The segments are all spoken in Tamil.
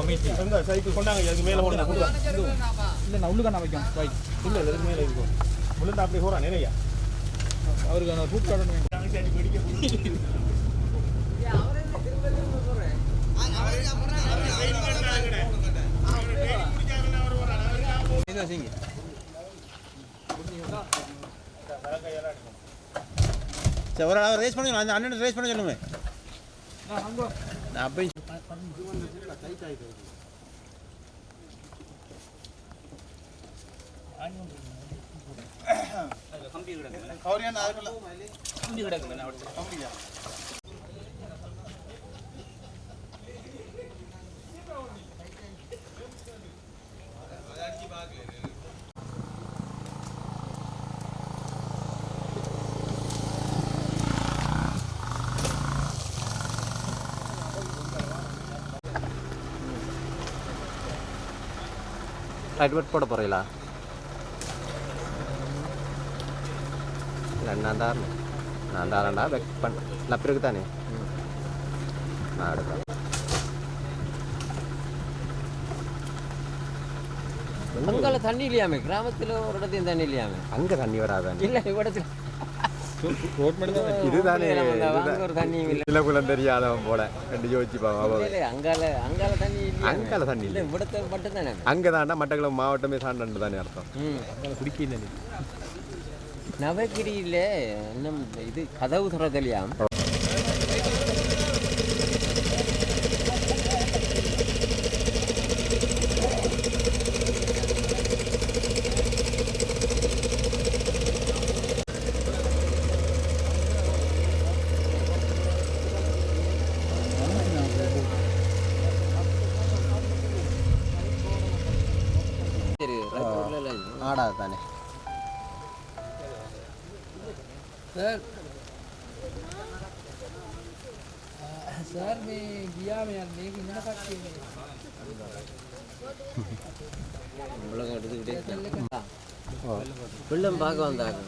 அமைச்சு எங்க சைக்கிள் கொண்டாங்க அதுக்கு மேலே போடுங்க இல்லை நான் உள்ளுக்கான வைக்கும் வை இல்லை அதுக்கு மேலே இருக்கும் விழுந்தா அப்படி போகிறான் நிறையா. அவருக்கு அந்த ரூட் கார்டு சரி ஒரு ரேஸ் பண்ணி அந்த அண்ணன் ரேஸ் பண்ண சொல்லுங்க. நான் அப்போ அட்வர்ட் போட போகிறீங்களா இல்லை நான் தாரேன் நான் தாரேன்டா வெக் பண்ண லப்பிருக்கு தானே? நான் எடுப்பேன் அங்கால தண்ணி இல்லையாமே? கிராமத்துல ஒரு இடத்தையும் தண்ணி இல்லையாமே? அங்கே தண்ணி வராதானே இல்ல தான் இதுதானே சில குலம் தெரியாதவன் போல. ரெண்டு இல்ல, அங்கால அங்கால தண்ணி. அங்கால தண்ணி இல்ல இவ்விடத்தை மட்டும் தானே? அங்கே தாண்டா மட்டக்களம் மாவட்டமே சாண்டன்னு தானே அர்த்தம். குடிக்கல நவகிரியில இன்னும் இது கதவு திறக்கலையாம் சரி ரைட் ரோட்ல எல்லாம் இது. ஆடாது தானே सर मैं गया मैं यार लेकिन ना काट உலகம் எடுத்துக்கிட்டே இருக்கா? வெள்ளம் பார்க்க வந்தாங்க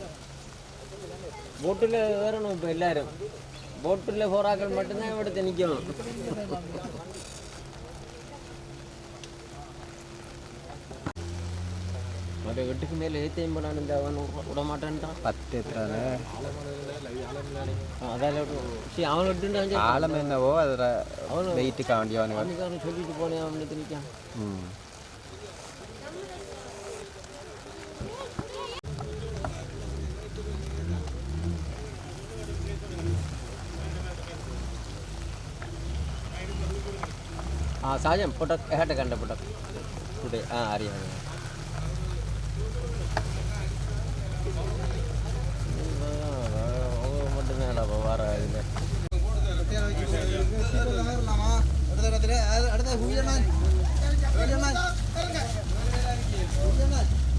போட்டில் ஏறணும் இப்போ எல்லாரும் போட்டில் போராக்கள் மட்டும்தான் எடுத்து நிற்கணும் ஒரு எட்டுக்கு மேலே ஏத்தையும் போனான் இந்த அவன் விட- மாட்டான்ட்டான் பத்து எத்தனை? அதால சரி அவன் விட்டுட்டான் ஆழம் என்னவோ அதில் அவனு- வெயிட்டுக்கு வேண்டியவனு அவனுக்காரன் சொல்லிட்டு போனேன் அவன் நிற்கான் ம். ஆ சாஜம் புட்டக் ஹேட்ட கண்ட புட்டக் டுடே ஆ அறியா hujan man. Hujan man. Hujan man.